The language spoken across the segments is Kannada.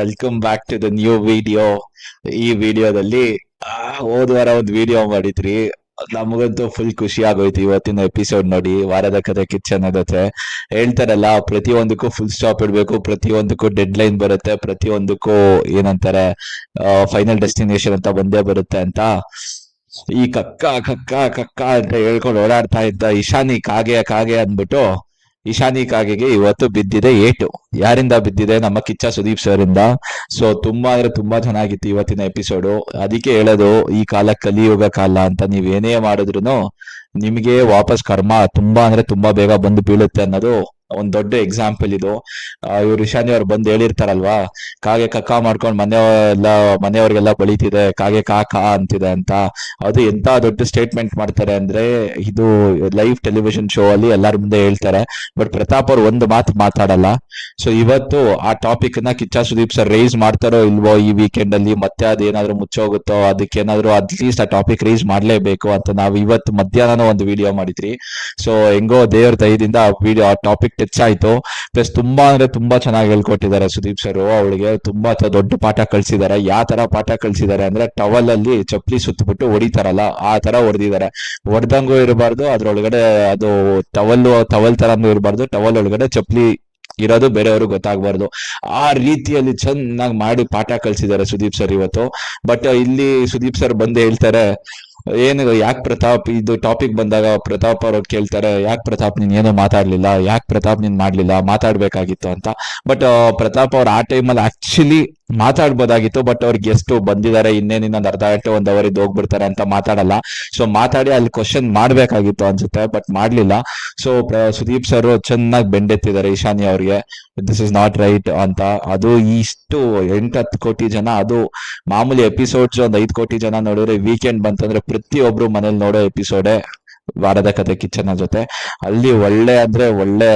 Welcome back to the new video ಈ ವಿಡಿಯೋದಲ್ಲಿ ಹೋದ ವಾರ ಒಂದು ವಿಡಿಯೋ ಮಾಡಿದ್ರಿ. ನಮಗಂತೂ ಫುಲ್ ಖುಷಿ ಆಗೋಯ್ತು ಇವತ್ತಿನ ಎಪಿಸೋಡ್ ನೋಡಿ. ವಾರದ ಕಥೆ ಕಿಚನ್ ಜೊತೆ ಹೇಳ್ತಾರಲ್ಲ, ಪ್ರತಿಯೊಂದಕ್ಕೂ ಫುಲ್ ಸ್ಟಾಪ್ ಇಡ್ಬೇಕು, ಪ್ರತಿಯೊಂದಕ್ಕೂ ಡೆಡ್ ಲೈನ್ ಬರುತ್ತೆ, ಪ್ರತಿಯೊಂದಕ್ಕೂ ಏನಂತಾರೆ ಫೈನಲ್ ಡೆಸ್ಟಿನೇಷನ್ ಅಂತ ಬಂದೇ ಬರುತ್ತೆ ಅಂತ. ಈ ಕಕ್ಕ ಕಕ್ಕ ಕಕ್ಕ ಅಂತ ಹೇಳ್ಕೊಂಡು ಓಡಾಡ್ತಾ ಇದ್ದ ಇಶಾನಿ ಕಾಗೆ ಕಾಗೆ ಅಂದ್ಬಿಟ್ಟು ಇಶಾನಿ ಕಾಗೆಗೆ ಇವತ್ತು ಬಿದ್ದಿದೆ ಏಟು. ಯಾರಿಂದ ಬಿದ್ದಿದೆ? ನಮ್ಮ ಕಿಚ್ಚ ಸುದೀಪ್ ಸರ್ ಇಂದ ಸೊ ತುಂಬಾ ಅಂದ್ರೆ ತುಂಬಾ ಚೆನ್ನಾಗಿತ್ತು ಇವತ್ತಿನ ಎಪಿಸೋಡು ಅದಕ್ಕೆ ಹೇಳೋದು, ಈ ಕಾಲ ಕಲಿಯುಗ ಕಾಲ ಅಂತ ನೀವ್ ಏನೇ ಮಾಡಿದ್ರು ನಿಮಗೆ ವಾಪಸ್ ಕರ್ಮ ತುಂಬಾ ಅಂದ್ರೆ ತುಂಬಾ ಬೇಗ ಬಂದು ಬೀಳುತ್ತೆ ಅನ್ನೋದು ಒಂದ್ ದೊಡ್ಡ ಎಕ್ಸಾಂಪಲ್ ಇದು. ಇವ್ರು ಇಶಾನಿ ಅವ್ರು ಬಂದು ಹೇಳಿರ್ತಾರಲ್ವಾ, ಕಾಗೆ ಕಕ್ಕ ಮಾಡ್ಕೊಂಡು ಎಲ್ಲ ಮನೆಯವ್ರಿಗೆಲ್ಲ ಬಳಿತಿದೆ, ಕಾಗೆ ಕಾಕ ಅಂತಿದೆ ಅಂತ. ಅದು ಎಂತ ದೊಡ್ಡ ಸ್ಟೇಟ್ಮೆಂಟ್ ಮಾಡ್ತಾರೆ ಅಂದ್ರೆ, ಇದು ಲೈವ್ ಟೆಲಿವಿಷನ್ ಶೋ ಅಲ್ಲಿ ಎಲ್ಲಾರ ಮುಂದೆ ಹೇಳ್ತಾರೆ. ಬಟ್ ಪ್ರತಾಪ್ ಅವ್ರು ಒಂದು ಮಾತು ಮಾತಾಡಲ್ಲ. ಸೊ ಇವತ್ತು ಆ ಟಾಪಿಕ್ನ ಕಿಚ್ಚ ಸುದೀಪ್ ಸರ್ ರೈಸ್ ಮಾಡ್ತಾರೋ ಇಲ್ವೋ ಈ ವೀಕೆಂಡ್ ಅಲ್ಲಿ, ಮತ್ತೆ ಅದೇನಾದ್ರೂ ಮುಚ್ಚೋಗುತ್ತೋ ಅದಕ್ಕೇನಾದ್ರೂ ಅಟ್ಲೀಸ್ಟ್ ಆ ಟಾಪಿಕ್ ರೈಸ್ ಮಾಡ್ಲೇಬೇಕು ಅಂತ ನಾವು ಇವತ್ತು ಮಧ್ಯಾಹ್ನ ಒಂದು ವಿಡಿಯೋ ಮಾಡಿದ್ರಿ. ಸೊ ಹೆಂಗೋ ದೇವ್ರ ದಯದಿಂದ ಆ ವಿಡಿಯೋ ಆ ಟಾಪಿಕ್ ಟಚ್ ಆಯ್ತು ಪ್ಲಸ್ ತುಂಬಾ ಅಂದ್ರೆ ತುಂಬಾ ಚೆನ್ನಾಗಿ ಹೇಳ್ಕೊಟ್ಟಿದ್ದಾರೆ ಸುದೀಪ್ ಸರ್ ಅವಳಿಗೆ ತುಂಬಾ ದೊಡ್ಡ ಪಾಠ ಕಳ್ಸಿದ್ದಾರೆ. ಯಾವ ತರ ಪಾಠ ಕಳ್ಸಿದ್ದಾರೆ ಅಂದ್ರೆ ಟವಲ್ ಅಲ್ಲಿ ಚಪ್ಪಲಿ ಸುತ್ತಬಿಟ್ಟು ಹೊಡಿತಾರಲ್ಲ, ಆ ತರ ಹೊಡೆದಿದ್ದಾರೆ. ಹೊಡೆದಂಗೂ ಇರಬಾರ್ದು, ಅದ್ರೊಳಗಡೆ ಅದು ಟವಲ್ ಟವಲ್ ತರನು ಇರಬಾರ್ದು ಟವಲ್ ಒಳಗಡೆ ಚಪ್ಪಲಿ ಇರೋದು ಬೇರೆಯವ್ರಿಗೆ ಗೊತ್ತಾಗ್ಬಾರ್ದು. ಆ ರೀತಿಯಲ್ಲಿ ಚೆನ್ನಾಗಿ ಮಾಡಿ ಪಾಠ ಕಳ್ಸಿದ್ದಾರೆ ಸುದೀಪ್ ಸರ್ ಇವತ್ತು. ಬಟ್ ಇಲ್ಲಿ ಸುದೀಪ್ ಸರ್ ಬಂದು ಹೇಳ್ತಾರೆ ಏನು, ಯಾಕೆ ಪ್ರತಾಪ್ ಇದು ಟಾಪಿಕ್ ಬಂದಾಗ ಪ್ರತಾಪ್ ಅವರು ಕೇಳ್ತಾರೆ, ಯಾಕೆ ಪ್ರತಾಪ್ ನೀನ್ ಏನು ಮಾತಾಡ್ಲಿಲ್ಲ, ಯಾಕೆ ಪ್ರತಾಪ್ ನೀನ್ ಮಾಡ್ಲಿಲ್ಲ, ಮಾತಾಡ್ಬೇಕಾಗಿತ್ತು ಅಂತ. ಬಟ್ ಪ್ರತಾಪ್ ಅವ್ರು ಆ ಟೈಮಲ್ಲಿ ಆಕ್ಚುಲಿ ಮಾತಾಡ್ಬೋದಾಗಿತ್ತು ಬಟ್ ಅವ್ರಿಗೆ ಎಷ್ಟು ಬಂದಿದ್ದಾರೆ ಇನ್ನೇನು ಇನ್ನೊಂದು ಅರ್ಧ ಗಂಟೆ, ಒಂದ್ ಅವರ್ ಇದು ಹೋಗ್ಬಿಡ್ತಾರೆ ಅಂತ ಮಾತಾಡಲ್ಲ. ಸೊ ಮಾತಾಡಿ ಅಲ್ಲಿ ಕ್ವಶನ್ ಮಾಡ್ಬೇಕಾಗಿತ್ತು ಅನ್ಸುತ್ತೆ ಬಟ್ ಮಾಡ್ಲಿಲ್ಲ. ಸೊ ಸುದೀಪ್ ಸರ್ ಚೆನ್ನಾಗಿ ಬೆಂಡೆತ್ತಿದ್ದಾರೆ ಇಶಾನಿ ಅವ್ರಿಗೆ. ದಿಸ್ ಇಸ್ ನಾಟ್ ರೈಟ್ ಅಂತ. ಅದು ಇಷ್ಟು ಎಂಟತ್ತು ಕೋಟಿ ಜನ, ಅದು ಮಾಮೂಲಿ ಎಪಿಸೋಡ್ಸ್ ಒಂದ್ ಐದು ಕೋಟಿ ಜನ ನೋಡಿದ್ರೆ ವೀಕೆಂಡ್ ಬಂತಂದ್ರೆ ಪ್ರತಿಯೊಬ್ರು ಮನೇಲಿ ನೋಡೋ ಎಪಿಸೋಡೆ ವಾರದ ಕತೆ ಕಿಚನ್ ಜೊತೆ. ಅಲ್ಲಿ ಒಳ್ಳೆ ಅಂದ್ರೆ ಒಳ್ಳೆ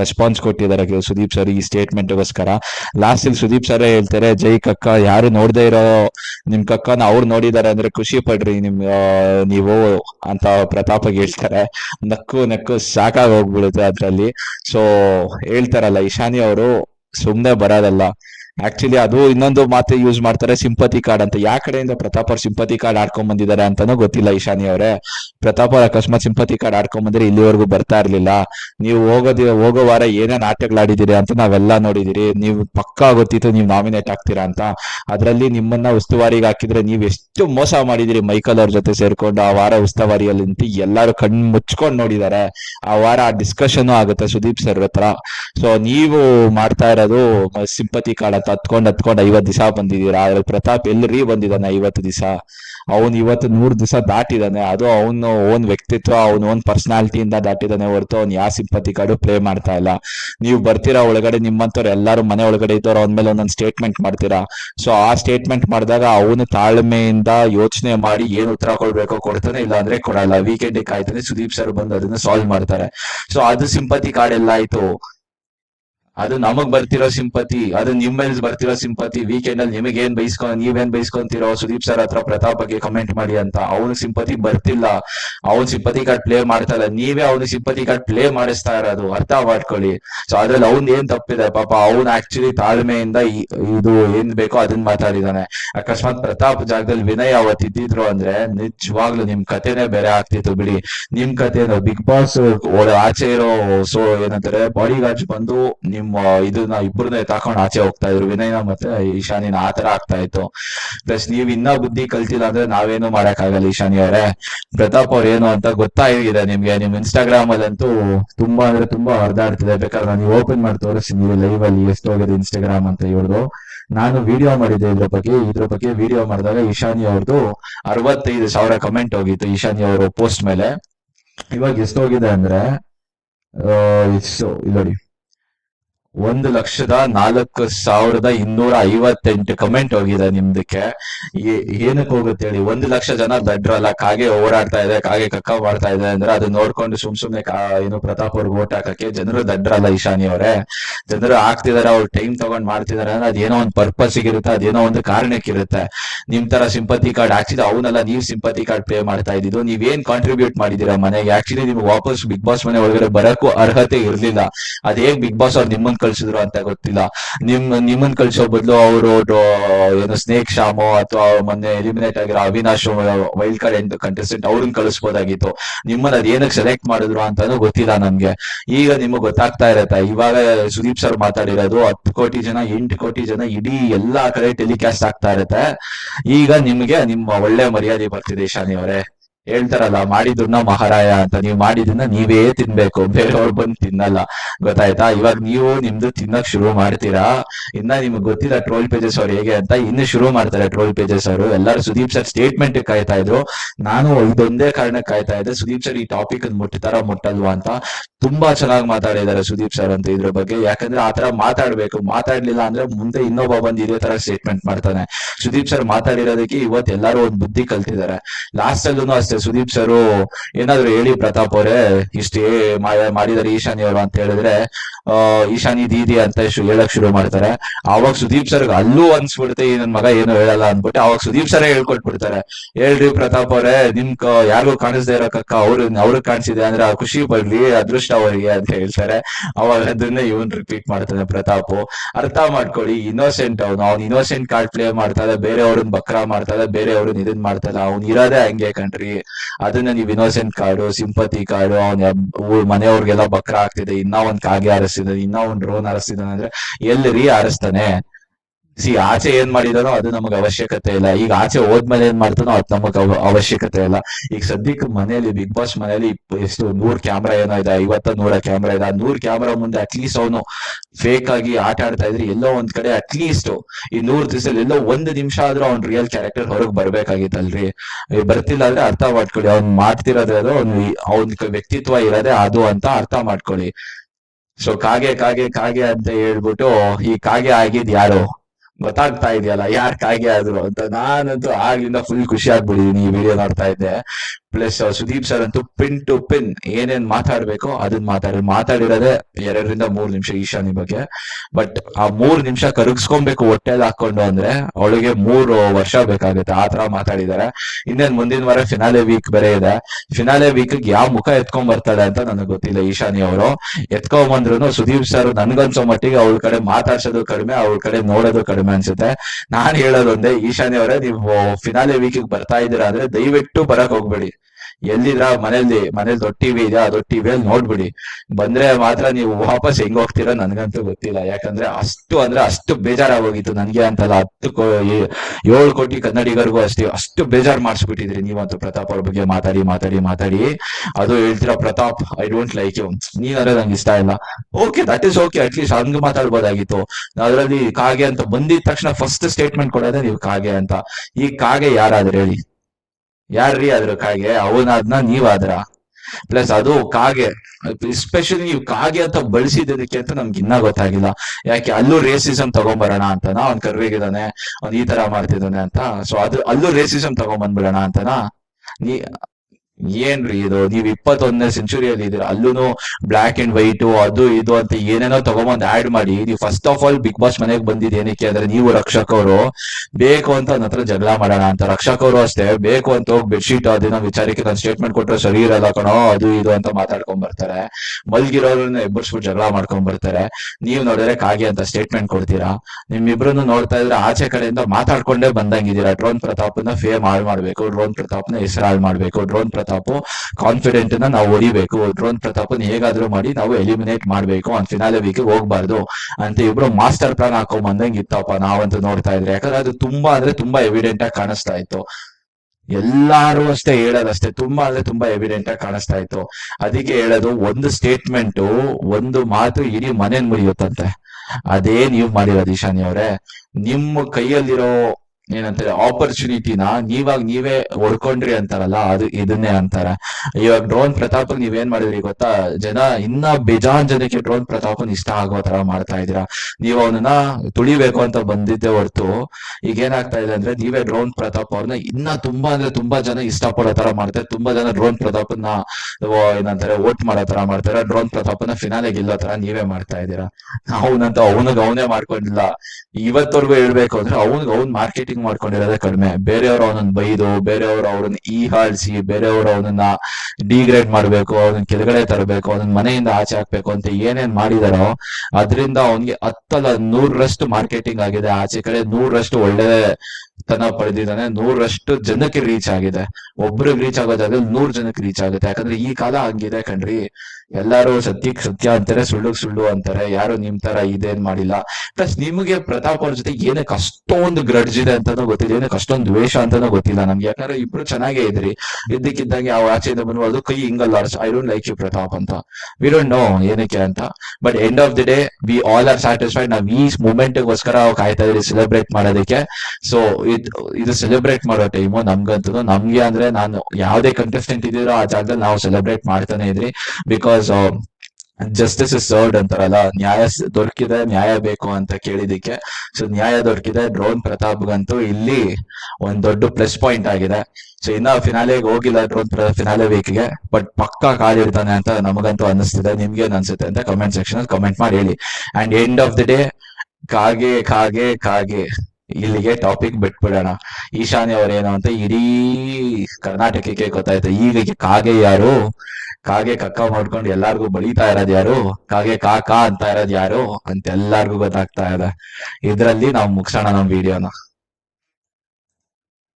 ರೆಸ್ಪಾನ್ಸ್ ಕೊಟ್ಟಿದ್ದಾರೆ ಸುದೀಪ್ ಸರ್ ಈ ಸ್ಟೇಟ್ಮೆಂಟ್ಗೋಸ್ಕರ ಲಾಸ್ಟ್ ಇಲ್ಲಿ ಸುದೀಪ್ ಸರ್ ಹೇಳ್ತಾರೆ, ಜೈ ಕಕ್ಕ, ಯಾರು ನೋಡದೇ ಇರೋ ನಿಮ್ ಕಕ್ಕನ ಅವ್ರು ನೋಡಿದ್ದಾರೆ ಅಂದ್ರೆ ಖುಷಿ ಪಡ್ರಿ, ನಿಮ್ ನೀವು ಅಂತ ಪ್ರತಾಪಗೆ ಹೇಳ್ತಾರೆ. ನಕ್ಕು ನಕ್ಕು ಸಾಕಾಗಿ ಹೋಗ್ಬಿಡುತ್ತೆ ಅದ್ರಲ್ಲಿ. ಸೊ ಹೇಳ್ತಾರಲ್ಲ ಇಶಾನಿ ಅವರು ಸುಮ್ನೆ ಬರೋದಲ್ಲ. ಆಕ್ಚುಲಿ ಅದು ಇನ್ನೊಂದು ಮಾತು ಯೂಸ್ ಮಾಡ್ತಾರೆ ಸಿಂಪತಿ ಕಾರ್ಡ್ ಅಂತ. ಯಾವ ಕಡೆಯಿಂದ ಪ್ರತಾಪ್ ಅವ್ರ ಸಿಂಪತಿ ಕಾರ್ಡ್ ಆಡ್ಕೊಂಡ್ ಬಂದಿದ್ದಾರೆ ಅಂತಾನು ಗೊತ್ತಿಲ್ಲ ಈಶಾನಿ ಅವರೇ. ಪ್ರತಾಪ್ ಅವ್ರ ಅಕಸ್ಮಾತ್ ಸಿಂಪತಿ ಕಾರ್ಡ್ ಆಡ್ಕೊಂಡ್ ಬಂದ್ರೆ ಇಲ್ಲಿವರೆಗೂ ಬರ್ತಾ ಇರ್ಲಿಲ್ಲ. ನೀವು ಹೋಗೋದಿ, ಹೋಗೋ ವಾರ ಏನೇನ್ ಆಟಗಳಾಡಿದಿರಿ ಅಂತ ನಾವೆಲ್ಲ ನೋಡಿದಿರಿ ನೀವು ಪಕ್ಕಾ ಗೊತ್ತಿತ್ತು ನೀವು ನಾಮಿನೇಟ್ ಆಗ್ತೀರಾ ಅಂತ. ಅದ್ರಲ್ಲಿ ನಿಮ್ಮನ್ನ ಉಸ್ತುವಾರಿಗೆ ಹಾಕಿದ್ರೆ ನೀವ್ ಎಷ್ಟು ಮೋಸ ಮಾಡಿದಿರಿ ಮೈಕಲ್ ಅವ್ರ ಜೊತೆ ಸೇರ್ಕೊಂಡು ಆ ವಾರ ಉಸ್ತುವಾರಿಯಲ್ಲಿ ನಿಂತು ಎಲ್ಲರೂ ಕಣ್ ಮುಚ್ಕೊಂಡ್ ನೋಡಿದ್ದಾರೆ. ಆ ವಾರ ಆ ಡಿಸ್ಕಷನ್ ಆಗುತ್ತೆ ಸುದೀಪ್ ಸರ್ ಹತ್ರ. ಸೊ ನೀವು ಮಾಡ್ತಾ ಇರೋದು ಸಿಂಪತಿ ಕಾರ್ಡ್ ಹತ್ಕೊಂಡ್ ಹತ್ಕೊಂಡ್ ಐವತ್ ದಿವಸ ಬಂದಿದ್ದೀರಾ? ಅದ್ರಲ್ಲಿ ಪ್ರತಾಪ್ ಎಲ್ರಿ ಬಂದಿದ್ದಾನೆ ಐವತ್ತು ದಿವಸ. ಅವನು ಇವತ್ತು ನೂರ್ ದಿವಸ ದಾಟಿದಾನೆ ಅದು ಅವನು ಓನ್ ವ್ಯಕ್ತಿತ್ವ, ಅವನ ಓನ್ ಪರ್ಸನಾಲಿಟಿಯಿಂದ ದಾಟಿದಾನೆ ಹೊರತು ಅವ್ನು ಯಾವ ಸಿಂಪತಿ ಕಾರ್ಡು ಪ್ಲೇ ಮಾಡ್ತಾ ಇಲ್ಲ. ನೀವು ಬರ್ತೀರಾ ಒಳಗಡೆ ನಿಮ್ಮಂತವ್ರು ಎಲ್ಲಾರು ಮನೆ ಒಳಗಡೆ ಇದ್ದವ್ರು, ಅವನ ಮೇಲೆ ಒಂದೊಂದು ಸ್ಟೇಟ್ಮೆಂಟ್ ಮಾಡ್ತೀರಾ? ಸೊ ಆ ಸ್ಟೇಟ್ಮೆಂಟ್ ಮಾಡಿದಾಗ ಅವನು ತಾಳ್ಮೆಯಿಂದ ಯೋಚನೆ ಮಾಡಿ ಏನ್ ಉತ್ತರ ಕೊಡ್ಬೇಕು ಕೊಡ್ತಾನೆ ಇಲ್ಲ ಅಂದ್ರೆ ಕೊಡಲ್ಲ ವೀಕೆಂಡ್ ಕಾಯ್ತಾನೆ ಸುದೀಪ್ ಸರ್ ಬಂದು ಅದನ್ನ ಸಾಲ್ವ್ ಮಾಡ್ತಾರೆ. ಸೊ ಅದು ಸಿಂಪತಿ ಕಾರ್ಡ್ ಎಲ್ಲ ಆಯ್ತು. ಅದು ನಮಗ್ ಬರ್ತಿರೋ ಸಿಂಪತಿ, ಅದು ನಿಮ್ ಮೇಲೆ ಬರ್ತಿರೋ ಸಿಂಪತಿ. ವೀಕೆಂಡ್ ಅಲ್ಲಿ ನಿಮಗೆ ಏನ್ ಬೈಸ್ಕೊಂಡ್ ನೀವೇನ್ ಬೈಸ್ಕೊಂತಿರೋ, ಸುದೀಪ್ ಸರ್ ಹತ್ರ ಪ್ರತಾಪ್ ಬಗ್ಗೆ ಕಮೆಂಟ್ ಮಾಡಿ ಅಂತ. ಅವನು ಸಿಂಪತಿ ಬರ್ತಿಲ್ಲ. ಅವ್ನ್ ಸಿಂಪತಿ ಕಾರ್ಡ್ ಪ್ಲೇ ಮಾಡ್ತಾ ಇಲ್ಲ. ನೀವೇ ಅವ್ನು ಸಿಂಪತಿ ಕಾರ್ಡ್ ಪ್ಲೇ ಮಾಡಿಸ್ತಾ ಇರೋದು. ಅರ್ಥ ಮಾಡ್ಕೊಳ್ಳಿ. ಸೊ ಅದ್ರಲ್ಲಿ ಅವ್ನ್ ಏನ್ ತಪ್ಪಿದೆ? ಪಾಪ ಅವ್ನ್ ಆಕ್ಚುಲಿ ತಾಳ್ಮೆಯಿಂದ ಇದು ಏನ್ ಬೇಕೋ ಅದನ್ನ ಮಾತಾಡಿದಾನೆ. ಅಕಸ್ಮಾತ್ ಪ್ರತಾಪ್ ಜಾಗದಲ್ಲಿ ವಿನಯ್ ಅವತ್ ಇದ್ದಿದ್ರು ಅಂದ್ರೆ ನಿಜವಾಗ್ಲು ನಿಮ್ ಕಥೆನೆ ಬೇರೆ ಆಗ್ತಿತ್ತು ಬಿಡಿ. ನಿಮ್ ಕತೆ ಬಿಗ್ ಬಾಸ್ ಆಚೆ ಇರೋ ಸೊ ಏನಂತಾರೆ ಬಾಡಿ ಗಾರ್ಡ್ಸ್ ಬಂದು ನಿಮ್ಮ ಇದನ್ನ ಇಬ್ಬರನ್ನ ತಾಕೊಂಡು ಆಚೆ ಹೋಗ್ತಾ ಇದ್ರು. ವಿನಯನ ಮತ್ತೆ ಈಶಾನಿನ ಆತರ ಆಗ್ತಾ ಇತ್ತು. ಪ್ಲಸ್ ನೀವ್ ಇನ್ನ ಬುದ್ಧಿ ಕಲ್ತಿಲ್ಲ ಅಂದ್ರೆ ನಾವೇನು ಮಾಡಕ್ಕಾಗಲ್ಲ ಈಶಾನಿ ಅವರೇ. ಪ್ರತಾಪ್ ಅವ್ರ ಏನು ಅಂತ ಗೊತ್ತಾಗಿದೆ ನಿಮ್ಗೆ. ನಿಮ್ ಇನ್ಸ್ಟಾಗ್ರಾಮ್ ಅಲ್ಲಂತೂ ತುಂಬಾ ಅಂದ್ರೆ ತುಂಬಾ ಹರಿದಾಡ್ತಿದೆ. ಬೇಕಾದ್ರೆ ನಾನು ಓಪನ್ ಮಾಡಿ ತೋರಿಸ್ತೀನಿ. ನೀವು ಲೈವ್ ಅಲ್ಲಿ ಎಷ್ಟು ಹೋಗಿದೆ ಇನ್ಸ್ಟಾಗ್ರಾಮ್ ಅಂತ ಇವ್ರದ್ದು ನಾನು ವಿಡಿಯೋ ಮಾಡಿದ್ದೆ ಇದ್ರ ಬಗ್ಗೆ. ಇದ್ರ ಬಗ್ಗೆ ವಿಡಿಯೋ ಮಾಡಿದಾಗ ಈಶಾನಿ ಅವ್ರದ್ದು ಅರವತ್ತೈದು ಸಾವಿರ ಕಮೆಂಟ್ ಹೋಗಿತ್ತು ಈಶಾನಿ ಅವರು ಪೋಸ್ಟ್ ಮೇಲೆ. ಇವಾಗ ಎಷ್ಟು ಹೋಗಿದೆ ಅಂದ್ರೆ ಎಷ್ಟು ಇಲ್ಲ ಒಂದು ಲಕ್ಷದ ನಾಲ್ಕು ಸಾವಿರದ ಇನ್ನೂರ ಐವತ್ತೆಂಟು ಕಮೆಂಟ್ ಹೋಗಿದೆ ನಿಮ್ದಕ್ಕೆ. ಏನಕ್ಕೆ ಹೋಗುತ್ತೆ ಹೇಳಿ, ಒಂದು ಲಕ್ಷ ಜನ ದಡ್ರಲ್ಲ, ಕಾಗೆ ಓಡಾಡ್ತಾ ಇದೆ, ಕಾಗೆ ಕಕ್ಕ ಮಾಡ್ತಾ ಇದೆ ಅಂದ್ರೆ ಅದು ನೋಡ್ಕೊಂಡು ಸುಮ್ ಸುಮ್ನೆ ಏನು ಪ್ರತಾಪ್ ಅವ್ರಿಗೆ ಓಟ್ ಹಾಕಕ್ಕೆ ಜನರು ದಡ್ರಲ್ಲ ಈಶಾನಿ ಅವರೇ. ಜನರು ಹಾಕ್ತಿದಾರೆ ಅವ್ರು ಟೈಮ್ ತಗೊಂಡ್ ಮಾಡ್ತಿದಾರೆ ಅಂದ್ರೆ ಅದೇನೋ ಒಂದು ಪರ್ಪಸ್ ಇರುತ್ತೆ ಅದೇನೋ ಒಂದು ಕಾರಣಕ್ಕಿರುತ್ತೆ. ನಿಮ್ ತರ ಸಿಂಪತಿ ಕಾರ್ಡ್ ಹಾಕ್ಸಿದ್ರೆ ಅವನ್ನೆಲ್ಲ ನೀವ್ ಸಿಂಪತಿ ಕಾರ್ಡ್ ಪೇ ಮಾಡ್ತಾ ಇದ್ದಿದ್ದು ನೀವೇನ್ ಕಾಂಟ್ರಿಬ್ಯೂಟ್ ಮಾಡಿದೀರಾ ಮನೆಗೆ? ಆಕ್ಚುಲಿ ನಿಮ್ಗೆ ವಾಪಸ್ ಬಿಗ್ ಬಾಸ್ ಮನೆ ಒಳಗಡೆ ಬರಕ್ಕೂ ಅರ್ಹತೆ ಇರ್ಲಿಲ್ಲ. ಅದ್ ಹೇಗ್ ಬಿಗ್ ಬಾಸ್ ಅವ್ರು ನಿಮ್ಮನ್ನ ಕಳ್ಸಿದ್ರು ಅಂತ ಗೊತ್ತಿಲ್ಲ. ನಿಮ್, ನಿಮ್ಮನ್ ಕಳ್ಸೋ ಬದಲು ಅವರು ಏನು ಸ್ನೇಕ್ ಶಾಮು ಅಥವಾ ಮೊನ್ನೆ ಎಲಿಮಿನೇಟ್ ಆಗಿರೋ ಅವಿನಾಶ್ ವೈಲ್ಡ್ ಕಾರ್ಡ್ ಎಂಟು ಕಂಟೆಸ್ಟೆಂಟ್ ಅವ್ರನ್ನ ಕಳಿಸ್ಬೋದಾಗಿತ್ತು. ನಿಮ್ಮನ್ನ ಅದ್ ಏನಕ್ಕೆ ಸೆಲೆಕ್ಟ್ ಮಾಡಿದ್ರು ಅಂತಾನು ಗೊತ್ತಿಲ್ಲ ನಮ್ಗೆ ಈಗ ನಿಮಗೆ ಗೊತ್ತಾಗ್ತಾ ಇರತ್ತೆ ಇವಾಗ ಸುದೀಪ್ ಸರ್ ಮಾತಾಡಿರೋದು ಹತ್ತು ಕೋಟಿ ಜನ, ಎಂಟು ಕೋಟಿ ಜನ ಇಡೀ ಎಲ್ಲಾ ಕಡೆ ಟೆಲಿಕಾಸ್ಟ್ ಆಗ್ತಾ ಇರತ್ತೆ. ಈಗ ನಿಮ್ಗೆ ನಿಮ್ಮ ಒಳ್ಳೆ ಮರ್ಯಾದೆ ಬರ್ತಿದೆ ಶಾನಿ ಅವರೇ ಹೇಳ್ತಾರಲ್ಲ, ಮಾಡಿದ್ರನ್ನ ಮಹಾರಾಯ ಅಂತ ನೀವು ಮಾಡಿದ್ದನ್ನ ನೀವೇ ತಿನ್ಬೇಕು ಬೇರೆಯವ್ರು ಬಂದು ತಿನ್ನಲ್ಲ. ಗೊತ್ತಾಯ್ತಾ? ಇವಾಗ ನೀವು ನಿಮ್ದು ತಿನ್ನಕ್ ಶುರು ಮಾಡ್ತೀರಾ? ಇನ್ನ ನಿಮ್ಗೆ ಗೊತ್ತಿಲ್ಲ ಟ್ರೋಲ್ ಪೇಜಸ್ ಅವ್ರು ಹೇಗೆ ಅಂತ. ಇನ್ನು ಶುರು ಮಾಡ್ತಾರೆ ಟ್ರೋಲ್ ಪೇಜಸ್ ಅವರು. ಎಲ್ಲರೂ ಸುದೀಪ್ ಸರ್ ಸ್ಟೇಟ್ಮೆಂಟ್ ಕಾಯ್ತಾ ಇದ್ರು. ನಾನು ಇದೊಂದೇ ಕಾರಣಕ್ಕೆ ಕಾಯ್ತಾ ಇದ್ದೆ. ಸುದೀಪ್ ಸರ್ ಈ ಟಾಪಿಕ್ ಮುಟ್ಟತಾರ ಮುಟ್ಟಲ್ವಾ ಅಂತ. ತುಂಬಾ ಚೆನ್ನಾಗಿ ಮಾತಾಡಿದ್ದಾರೆ ಸುದೀಪ್ ಸರ್ ಅಂತ ಇದ್ರ ಬಗ್ಗೆ. ಯಾಕಂದ್ರೆ ಆತರ ಮಾತಾಡ್ಬೇಕು. ಮಾತಾಡ್ಲಿಲ್ಲ ಅಂದ್ರೆ ಮುಂದೆ ಇನ್ನೊಬ್ಬ ಬಂದ್ ಇದೇ ತರ ಸ್ಟೇಟ್ಮೆಂಟ್ ಮಾಡ್ತಾನೆ. ಸುದೀಪ್ ಸರ್ ಮಾತಾಡಿರೋದಕ್ಕೆ ಇವತ್ ಎಲ್ಲಾರು ಒಂದ್ ಬುದ್ಧಿ ಕಲ್ತಿದ್ದಾರೆ. ಲಾಸ್ಟ್ ಅಲ್ಲೂ ಅಷ್ಟೇ, ಸುದೀಪ್ ಸರ್ ಏನಾದ್ರು ಹೇಳಿ ಪ್ರತಾಪ್ ಅವರೇ, ಇಷ್ಟೇ ಮಾಡಿದಾರೆ ಈಶಾನಿ ಅವರು ಅಂತ ಹೇಳಿದ್ರೆ, ಆ ಈಶಾನಿ ದೀದಿ ಅಂತ ಹೇಳಕ್ ಶುರು ಮಾಡ್ತಾರೆ. ಅವಾಗ ಸುದೀಪ್ ಸರ್ ಅಲ್ಲೂ ಅನ್ಸ್ಬಿಡುತ್ತೆ ಈ ನನ್ ಮಗ ಏನು ಹೇಳಲ್ಲ ಅನ್ಬಿಟ್ಟು ಅವಾಗ ಸುದೀಪ್ ಸರ್ ಹೇಳ್ಕೊಟ್ಬಿಡ್ತಾರೆ. ಹೇಳ್ರಿ ಪ್ರತಾಪ್ ಅವರೇ, ನಿಮ್ ಯಾರಿಗೂ ಕಾಣಿಸ್ದೇ ಇರೋ ಕಕ್ಕ ಅವ್ರು, ಅವ್ರಿಗೆ ಕಾಣಿಸಿದೆ ಅಂದ್ರೆ ಆ ಖುಷಿ ಪಡ್ಲಿ ಅದೃಷ್ಟ ಅವರಿಗೆ ಅಂತ ಹೇಳ್ತಾರೆ. ಅವಾಗ ಅದನ್ನ ಇವನ್ ರಿಪೀಟ್ ಮಾಡ್ತಾನೆ ಪ್ರತಾಪ್. ಅರ್ಥ ಮಾಡ್ಕೊಳ್ಳಿ ಇನ್ನೋಸೆಂಟ್ ಅವನು. ಅವ್ನು ಇನ್ನೋಸೆಂಟ್ ಕಾರ್ಡ್ ಪ್ಲೇ ಮಾಡ್ತಾ ಬೇರೆ ಬೇರೆಯವ್ರನ್ನ ಬಕ್ರ ಮಾಡ್ತಾ ಬೇರೆ ಬೇರೆಯವ್ರನ್ನ ಇದನ್ ಮಾಡ್ತಾ ಇಲ್ಲ ಅವ್ನು ಇರೋದೇ ಹಂಗೆ ಕಣ್ರಿ. ಅದನ್ನ ನೀವ್ ಇನ್ನೋಸೆಂಟ್ ಕಾರ್ಡು ಸಿಂಪತಿ ಕಾರ್ಡು ಅವ್ನ ಮನೆಯವ್ರಿಗೆಲ್ಲ ಬಕ್ರ ಆಗ್ತಿದೆ. ಇನ್ನ ಒಂದ್ ಕಾಗೆ ಹಾರಿಸ್ತಿದ್ದಾನೆ ಇನ್ನ ಒಂದ್ ಡ್ರೋನ್ ಹಾರಿಸ್ತಿದ್ದಾನೆ ಅಂದ್ರೆ ಎಲ್ಲಿ ರೀ ಹಾರಿಸ್ತಾನೆ ಸಿ ಆಚೆ ಏನ್ ಮಾಡಿದಾನೋ ಅದು ನಮಗೆ ಅವಶ್ಯಕತೆ ಇಲ್ಲ. ಈಗ ಆಚೆ ಹೋದ್ಮೇಲೆ ಏನ್ ಮಾಡ್ತಾನೋ ಅದು ನಮಗ್ ಅವ- ಅವಶ್ಯಕತೆ ಇಲ್ಲ. ಈಗ ಸದ್ಯಕ್ಕೆ ಮನೆಯಲ್ಲಿ ಬಿಗ್ ಬಾಸ್ ಮನೆಯಲ್ಲಿ ಎಷ್ಟು ನೂರ್ ಕ್ಯಾಮ್ರಾ ಏನೋ ಇದೆ, ಐವತ್ತ ನೂರ ಕ್ಯಾಮ್ರಾ ಇದೆ. ನೂರ್ ಕ್ಯಾಮ್ರಾ ಮುಂದೆ ಅಟ್ಲೀಸ್ಟ್ ಅವನು ಫೇಕ್ ಆಗಿ ಆಟ ಆಡ್ತಾ ಇದ್ರೆ ಎಲ್ಲೋ ಒಂದ್ ಕಡೆ ಅಟ್ಲೀಸ್ಟ್ ಈ ನೂರ್ ದಿವಸದಲ್ಲಿ ಎಲ್ಲೋ ಒಂದ್ ನಿಮಿಷ ಆದ್ರೂ ಅವ್ನ್ ರಿಯಲ್ ಕ್ಯಾರೆಕ್ಟರ್ ಹೊರಗ್ ಬರ್ಬೇಕಾಗಿತ್ತಲ್ರಿ. ಬರ್ತಿಲ್ಲ ಅಂದ್ರೆ ಅರ್ಥ ಮಾಡ್ಕೊಳ್ಳಿ. ಅವ್ನ್ ಮಾಡ್ತಿರೋದೇ ಅದು, ಅವ್ನ್ ಅವನ್ ವ್ಯಕ್ತಿತ್ವ ಇರೋದೇ ಅದು ಅಂತ ಅರ್ಥ ಮಾಡ್ಕೊಳ್ಳಿ. ಸೊ ಕಾಗೆ ಕಾಗೆ ಕಾಗೆ ಅಂತ ಹೇಳ್ಬಿಟ್ಟು ಈ ಕಾಗೆ ಆಗಿದ್ ಯಾರು? ಗೊತ್ತಾಗ್ತಾ ಇದೆಯಲ್ಲ ಯಾರ್ ಹಾಗೆ ಆದ್ರು ಅಂತ. ನಾನಂತೂ ಆಗ್ಲಿಂದ ಫುಲ್ ಖುಷಿ ಆಗ್ಬಿಡಿದೀನಿ ಈ ವಿಡಿಯೋ ನೋಡ್ತಾ ಇದ್ದೆ. ಪ್ಲಸ್ ಸುದೀಪ್ ಸರ್ ಅಂತೂ ಪಿನ್ ಟು ಪಿನ್ ಏನೇನ್ ಮಾತಾಡ್ಬೇಕು ಅದನ್ನ ಮಾತಾಡಿ, ಮಾತಾಡಿರೋದೇ ಎರಡರಿಂದ ಮೂರ್ ನಿಮಿಷ ಈಶಾನಿ ಬಗ್ಗೆ. ಬಟ್ ಆ ಮೂರ್ ನಿಮಿಷ ಕರಗಿಸ್ಕೊಬೇಕು, ಹೊಟ್ಟೆಲ್ ಹಾಕೊಂಡು ಅಂದ್ರೆ ಅವಳಿಗೆ ಮೂರು ವರ್ಷ ಬೇಕಾಗುತ್ತೆ. ಆ ತರ ಮಾತಾಡಿದಾರೆ ಇನ್ನೇನ್ ಮುಂದಿನ ವಾರ ಫಿನಾಲೆ ವೀಕ್ ಬೇರೆ ಇದೆ. ಫಿನಾಲೆ ವೀಕ್ ಯಾವ ಮುಖ ಎತ್ಕೊಂಡ್ ಬರ್ತಾಳೆ ಅಂತ ನನಗೆ ಗೊತ್ತಿಲ್ಲ ಈಶಾನಿ ಅವರು. ಎತ್ಕೊಂಡ್ ಬಂದ್ರು ಸುದೀಪ್ ಸರ್ ನನ್ಗನ್ಸೋ ಮಟ್ಟಿಗೆ ಅವಳ ಕಡೆ ಮಾತಾಡ್ಸೋದು ಕಡಿಮೆ, ಅವಳ ಕಡೆ ನೋಡೋದು ಕಡಿಮೆ ಅನ್ಸುತ್ತೆ. ನಾನ್ ಹೇಳೋದೊಂದೇ ಈಶಾನಿ ಅವರೇ, ನೀವು ಫಿನಾಲೆ ವೀಕ್ ಬರ್ತಾ ಇದ್ದೀರಾ ಅಂದ್ರೆ ದಯವಿಟ್ಟು ಬರಕ್ ಹೋಗ್ಬೇಡಿ. ಎಲ್ಲಿದ್ರ ಮನೇಲಿ ಮನೇಲಿ ದೊಡ್ಡ ಟಿವಿ ಇದೆ ದೊಡ್ಡ ಟಿವಿಯಲ್ಲಿ ನೋಡ್ಬಿಡಿ. ಬಂದ್ರೆ ಮಾತ್ರ ನೀವು ವಾಪಸ್ ಹೆಂಗ್ ಹೋಗ್ತೀರಾ ನನ್ಗಂತೂ ಗೊತ್ತಿಲ್ಲ. ಯಾಕಂದ್ರೆ ಅಷ್ಟು ಅಂದ್ರೆ ಅಷ್ಟು ಬೇಜಾರಾಗೋಗಿತ್ತು ನನ್ಗೆ ಅಂತಲ್ಲ. ಹತ್ತು ಏಳು ಕೋಟಿ ಕನ್ನಡಿಗರಿಗೂ ಅಷ್ಟೇ, ಅಷ್ಟು ಬೇಜಾರ್ ಮಾಡಿಸ್ಬಿಟ್ಟಿದ್ರಿ ನೀವಂತೂ ಪ್ರತಾಪ್ ಅವ್ರ ಬಗ್ಗೆ ಮಾತಾಡಿ ಮಾತಾಡಿ ಮಾತಾಡಿ. ಅದು ಹೇಳ್ತೀರಾ Pratap, I don't like you. ನೀನಂದ್ರೆ ನಂಗೆ ಇಷ್ಟ ಇಲ್ಲ. Okay, that is okay. At least ಹಂಗ್ ಮಾತಾಡ್ಬೋದಾಗಿತ್ತು. ಅದರಲ್ಲಿ ಕಾಗೆ ಅಂತ ಬಂದಿದ ತಕ್ಷಣ ಫಸ್ಟ್ ಸ್ಟೇಟ್ಮೆಂಟ್ ಕೊಡೋದೇ ನೀವು ಕಾಗೆ ಅಂತ. ಈ ಕಾಗೆ ಯಾರಾದ್ರೆ ಹೇಳಿ? ಯಾರ್ರೀ ಅದ್ರ ಕಾಗೆ? ಅವನಾದ್ನ ನೀವಾದ್ರ? ಪ್ಲಸ್ ಅದು ಕಾಗೆ. ಎಸ್ಪೆಷಲಿ ನೀವು ಕಾಗೆ ಅಂತ ಬಳಸಿದ್ದಕ್ಕೆ ಅಂತ ನಮ್ಗೆ ಇನ್ನ ಗೊತ್ತಾಗಿಲ್ಲ. ಯಾಕೆ ಅಲ್ಲೂ ರೇಸಿಸಂ ತಗೊಂಬರೋಣ ಅಂತಾನ? ಅವ್ನ್ ಕರ್ವೇಗಿದಾನೆ ಅವ್ನ್ ಈ ತರ ಮಾಡ್ತಿದ್ದಾನೆ ಅಂತ. ಸೊ ಅದು, ಅಲ್ಲೂ ರೇಸಿಸಂ ತಗೊಂಬಂದ್ಬಿಡೋಣ ಅಂತನಾ? ನೀ ಏನ್ರಿ ಇದು? ನೀವ್ ಇಪ್ಪತ್ತೊಂದನೇ ಸೆಂಚುರಿಯಲ್ಲಿ ಇದೀರ ಅಲ್ಲೂ ಬ್ಲಾಕ್ ಅಂಡ್ ವೈಟ್ ಅದು ಇದು ಅಂತ ಏನೇನೋ ತಗೊಂಬಂದ್ ಆಡ್ ಮಾಡಿ. ನೀವು first of all Bigg Boss ಮನೆಗೆ ಬಂದಿದ್ ಏನಕ್ಕೆ ಅಂದ್ರೆ ನೀವು ರಕ್ಷಕವರು ಬೇಕು ಅಂತ ನನ್ನ ಹತ್ರ ಜಗಳ ಮಾಡೋಣ ಅಂತ. ರಕ್ಷಕರು ಅಷ್ಟೇ. ಬೇಕು ಅಂತ ಹೋಗಿ ಬೆಡ್ಶೀಟ್ ಅದನ್ನ ವಿಚಾರಕ್ಕೆ ನಾನು ಸ್ಟೇಟ್ಮೆಂಟ್ ಕೊಟ್ಟರೆ ಸರಿ ಇರಲ್ಲ ಕಣೋ, ಅದು ಇದು ಅಂತ ಮಾತಾಡ್ಕೊಂಡ್ ಬರ್ತಾರೆ. ಮಲ್ಗಿರೋರನ್ನ ಎಬ್ಬರ್ಸ್ಬಿಟ್ಟು ಜಗಳ ಮಾಡ್ಕೊಂಡ್ ಬರ್ತಾರೆ. ನೀವು ನೋಡಿದ್ರೆ ಕಾಗೆ ಅಂತ ಸ್ಟೇಟ್ಮೆಂಟ್ ಕೊಡ್ತೀರಾ? ನಿಮ್ಮಿಬ್ರನ್ನು ನೋಡ್ತಾ ಇದ್ರೆ ಆಚೆ ಕಡೆಯಿಂದ ಮಾತಾಡ್ಕೊಂಡೇ ಬಂದಂಗಿದ್ದೀರಾ? ಡ್ರೋನ್ ಪ್ರತಾಪ್ನ ಫೇಮ್ ಹಾಳು ಮಾಡ್ಬೇಕು, ಡ್ರೋನ್ ಪ್ರತಾಪ್ನ ಹೆಸರು ಹಾಳು ಮಾಡ್ಬೇಕು, ಡ್ರೋನ್ ಪ್ರತಾಪ್ ಕಾನ್ಫಿಡೆಂಟ್ನ ನಾವು ಹೊಡಿಬೇಕು. ಡ್ರೋನ್ ಪ್ರತಾಪ್ ಹೇಗಾದ್ರೂ ಮಾಡಿ ನಾವು ಎಲಿಮಿನೇಟ್ ಮಾಡ್ಬೇಕು. ಅಂತ ಫಿನಾಲೆ ವೀಕ್ ಹೋಗ್ಬಾರ್ದು ಅಂತ ಇಬ್ರು ಮಾಸ್ಟರ್ ಪ್ಲಾನ್ ಹಾಕೊಂಡ್ ಬಂದಂಗ್ ಇತ್ತಪ್ಪ ನಾವಂತೂ ನೋಡ್ತಾ ಇದ್ರೆ. ಯಾಕಂದ್ರೆ ಅದು ತುಂಬಾ ಅಂದ್ರೆ ತುಂಬಾ ಎವಿಡೆಂಟ್ ಆಗಿ ಕಾಣಿಸ್ತಾ ಇತ್ತು. ಎಲ್ಲಾರು ಅಷ್ಟೇ ಹೇಳೋದಷ್ಟೇ. ತುಂಬಾ ಅಂದ್ರೆ ತುಂಬಾ ಎವಿಡೆಂಟ್ ಆಗಿ ಕಾಣಿಸ್ತಾ ಇತ್ತು. ಅದಕ್ಕೆ ಹೇಳೋದು ಒಂದು ಸ್ಟೇಟ್ಮೆಂಟ್ ಒಂದು ಮಾತು ಇಡೀ ಮನೆ ಮುರಿಯುತ್ತಂತೆ. ಅದೇ ನೀವು ಮಾಡಿರೋದು ಈಶಾನಿ ಅವರೇ. ನಿಮ್ಮ ಕೈಯಲ್ಲಿರೋ ಏನಂತಾರೆ ಆಪರ್ಚುನಿಟಿನ ನೀವಾಗ ನೀವೇ ಹೊಡ್ಕೊಂಡ್ರಿ ಅಂತಾರಲ್ಲ, ಅದು ಇದನ್ನೇ ಅಂತಾರೆ. ಇವಾಗ ಡ್ರೋನ್ ಪ್ರತಾಪ್ ನೀವೇನ್ ಮಾಡಿದ್ರಿ ಗೊತ್ತಾ? ಜನ ಇನ್ನ ಬೇಜಾನ್ ಜನಕ್ಕೆ ಡ್ರೋನ್ ಪ್ರತಾಪನ್ ಇಷ್ಟ ಆಗೋ ತರ ಮಾಡ್ತಾ ಇದೀರಾ ನೀವು ಅವನನ್ನ ತುಳಿಬೇಕು ಅಂತ ಬಂದಿದ್ದೆ ಹೊರತು, ಈಗ ಏನಾಗ್ತಾ ಇದೆ ಅಂದ್ರೆ ನೀವೇ ಡ್ರೋನ್ ಪ್ರತಾಪ್ ಅವ್ರನ್ನ ಇನ್ನ ತುಂಬಾ ಅಂದ್ರೆ ತುಂಬಾ ಜನ ಇಷ್ಟಪಡೋ ತರ ಮಾಡ್ತಾರೆ. ತುಂಬಾ ಜನ ಡ್ರೋನ್ ಪ್ರತಾಪನ್ನ ಏನಂತಾರೆ, ವೋಟ್ ಮಾಡೋ ತರ ಮಾಡ್ತಾರೆ. ಡ್ರೋನ್ ಪ್ರತಾಪನ ಫಿನಾಲೆ ಗೆಲ್ಲೋ ತರ ನೀವೇ ಮಾಡ್ತಾ ಇದ್ದೀರಾ? ಅವನಂತ ಅವನಿಗೆ ಅವನೇ ಮಾಡ್ಕೊಂಡಿಲ್ಲ. ಇವತ್ತವರೆಗೂ ಹೇಳ್ಬೇಕು ಅಂದ್ರೆ ಅವನಿಗೆ ಅವ್ನ್ ಮಾರ್ಕೆಟಿಂಗ್ ಮಾಡ್ಕೊಂಡಿರೋದೇ ಕಡಿಮೆ. ಬೇರೆಯವರು ಅವನನ್ನ ಬೈದು, ಬೇರೆಯವರು ಅವ್ರನ್ನ ಈ ಹಾಳಿಸಿ, ಬೇರೆಯವರು ಅವನನ್ನ ಡಿಗ್ರೇಡ್ ಮಾಡ್ಬೇಕು ಅವನ ಕೆಳಗಡೆ ತರಬೇಕು ಅವನ ಮನೆಯಿಂದ ಆಚೆ ಹಾಕ್ಬೇಕು ಅಂತ ಏನೇನ್ ಮಾಡಿದಾರೋ, ಅದರಿಂದ ಅವನ್ಗೆ ಹತ್ತಲ್ಲ, ನೂರರಷ್ಟು ಮಾರ್ಕೆಟಿಂಗ್ ಆಗಿದೆ. ಆಚೆ ಕಡೆ ನೂರರಷ್ಟು ಒಳ್ಳೆ ತನ ಪಡೆದಿದ್ದಾನೆ ನೂರಷ್ಟು ಜನಕ್ಕೆ ರೀಚ್ ಆಗಿದೆ. ಒಬ್ರಿಗೆ ರೀಚ್ ಆಗೋದಾದ್ರೆ ನೂರ್ ಜನಕ್ಕೆ ರೀಚ್ ಆಗುತ್ತೆ. ಯಾಕಂದ್ರೆ ಈ ಕಾಲ ಹಂಗಿದೆ ಕಣ್ರಿ. ಎಲ್ಲಾರು ಸತ್ಯಕ್ ಸತ್ಯ ಅಂತಾರೆ ಸುಳ್ಳುಗ್ ಸುಳ್ಳು ಅಂತಾರೆ, ಯಾರು ನಿಮ್ ತರ ಇದೇನ್ ಮಾಡಿಲ್ಲ. ಪ್ಲಸ್ ನಿಮಗೆ ಪ್ರತಾಪ್ ಅವ್ರ ಜೊತೆ ಏನಕ್ಕೆ ಅಷ್ಟೊಂದು ಗ್ರಡ್ಜ್ ಇದೆ ಅಂತಾನೂ ಗೊತ್ತಿಲ್ಲ ಏನಕ್ಕೆ ಅಷ್ಟೊಂದು ದ್ವೇಷ ಅಂತಾನೂ ಗೊತ್ತಿಲ್ಲ ನಮ್ಗೆ. ಯಾಕಂದ್ರೆ ಇಬ್ರು ಚೆನ್ನಾಗೇ ಇದ್ರಿ. ಇದ್ದಕ್ಕಿದ್ದಂಗೆ ಅವ್ ಆಚೆಯಿಂದ ಬಂದು ಕೈ ಹಿಂಗಲ್ಲ I don't like you Pratap ಅಂತ. ವಿ ಡೋಂಟ್ ನೋ ಏನಕ್ಕೆ ಅಂತ. But end of the day we all are satisfied ನಾವ್ ಈ ಮೂಮೆಂಟ್ ಗೋಸ್ಕರ ಕಾಯ್ತಾ ಇದ್ರಿ ಸೆಲೆಬ್ರೇಟ್ ಮಾಡೋದಕ್ಕೆ. ಸೊ ಇದು ಸೆಲೆಬ್ರೇಟ್ ಮಾಡೋ ಟೈಮು ನಮ್ಗಂತೂ. ನಮ್ಗೆ ಅಂದ್ರೆ ನಾನು ಯಾವ್ದೇ ಕಂಟೆಸ್ಟೆಂಟ್ ಇದ್ದೀರೋ ಆ ಜಾಗದಲ್ಲಿ ನಾವು ಸೆಲೆಬ್ರೇಟ್ ಮಾಡ್ತಾನೆ ಇದ್ರಿ. ಬಿಕಾಸ್ ಜಸ್ಟಿಸ್ ಇಸ್ ಸರ್ಡ್ ಅಂತಾರಲ್ಲ, ನ್ಯಾಯ ದೊರಕಿದೆ, ನ್ಯಾಯ ಬೇಕು ಅಂತ ಕೇಳಿದಕ್ಕೆ. ಸೊ ನ್ಯಾಯ ದೊರಕಿದೆ, ಡ್ರೋನ್ ಪ್ರತಾಪ್ ಪ್ರತಾಪ್ಗಂತೂ ಇಲ್ಲಿ ಒಂದ್ ದೊಡ್ಡ ಪ್ಲಸ್ ಪಾಯಿಂಟ್ ಆಗಿದೆ. ಸೊ ಇನ್ನ ಫಿನಾಲೆಗೆ ಹೋಗಿಲ್ಲ ಡ್ರೋನ್ ಫಿನಾಲೆ ವೀಕ್ಗೆ ಬಟ್ ಪಕ್ಕಾ ಕಾಲಿಡ್ತಾನೆ ಅಂತ ನಮಗಂತೂ ಅನಿಸ್ತಿದೆ ನಿಮ್ಗೆ ಅನ್ಸುತ್ತೆ ಅಂತ ಕಮೆಂಟ್ ಸೆಕ್ಷನ್ ಕಮೆಂಟ್ ಮಾಡಿ ಹೇಳಿ. And end of the day ಕಾಗೆ ಕಾಗೆ ಕಾಗೆ. ಇಲ್ಲಿಗೆ ಟಾಪಿಕ್ ಬಿಟ್ಬಿಡೋಣ. ಈಶಾನ್ಯ ಅವರೇನು ಅಂತ ಇಡೀ ಕರ್ನಾಟಕಕ್ಕೆ ಗೊತ್ತಾಯ್ತು. ಈಗ ಕಾಗೆ ಯಾರು? ಕಾಗೆ ಕಕ್ಕ ಮಾಡ್ಕೊಂಡು ಎಲ್ಲಾರ್ಗು ಬಳಿತಾ ಇರೋದ್ ಯಾರು? ಕಾಗೆ ಕಾಕ ಅಂತ ಇರೋದ್ ಯಾರು? ಅಂತ ಎಲ್ಲಾರ್ಗು ಗೊತ್ತಾಗ್ತಾ ಇದೆ. ಇದ್ರಲ್ಲಿ ನಾವು ಮುಗ್ಸೋಣ ನಮ್ ವಿಡಿಯೋನ